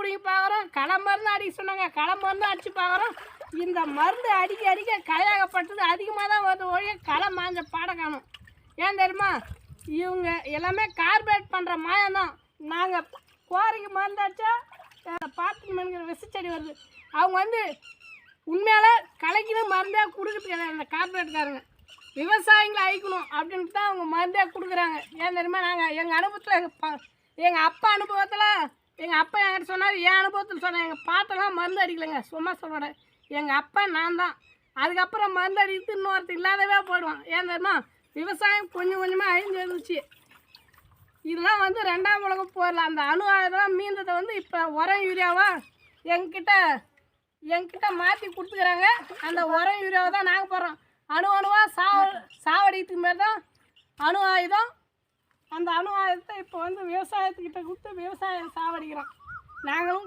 பிடிங்கி பார்க்குறோம் களை மருந்து அடிக்க சொன்னாங்க களை மருந்து அடித்து பார்க்குறோம். இந்த மருந்து அடிக்க அடிக்க களையாகப்பட்டது அதிகமாக தான் வருது ஒழிய களை மாஞ்ச பாட காணும். ஏன் தெரியுமா? இவங்க எல்லாமே கார்பரேட் பண்ணுற மாயம் தான். நாங்கள் கோரைக்கு மருந்து அடித்தா பார்த்து விசைச்செடி வருது. அவங்க வந்து உண்மையால கலைக்குன்னு மருந்தே கொடுக்குறது கிடையாது அந்த கார்பரேட்காரங்க விவசாயிகளை அழிக்கணும் அப்படின்ட்டு தான் அவங்க மருந்தே கொடுக்குறாங்க. ஏன் தெரியுமா? நாங்கள் எங்கள் அனுபவத்தில் எங்கள் அப்பா அனுபவத்தில் எங்கள் அப்பா என்கிட்ட சொன்னார் என் அனுபவத்தில் சொன்னேன். எங்கள் பாட்டெல்லாம் மருந்து அடிக்கலைங்க. சும்மா சொல்லுவாட எங்கள் அப்பா நான் தான். அதுக்கப்புறம் மருந்து அடிக்கிறது இன்னொருத்தர் இல்லாதவே போயிடுவான். ஏன் தெரியுமா? விவசாயம் கொஞ்சம் கொஞ்சமாக அழிஞ்சு வந்துச்சு இதெல்லாம் வந்து ரெண்டாம் உலகம் போரில் அந்த அணு ஆயுதம் மீந்ததை வந்து இப்போ உரம் யூரியாவா எங்கிட்ட எங்கிட்ட மாற்றி கொடுத்துக்கிறாங்க. அந்த உரம் யூரியாவை தான் நாங்கள் போடுறோம். அணு அணுவாக சாவ சாவடிக்கிறதுக்கு மாரி தான் அணு ஆயுதம் அந்த அணு இப்போ வந்து விவசாயத்துக்கிட்ட கொடுத்து விவசாயம் சாவடிக்கிறோம். நாங்களும்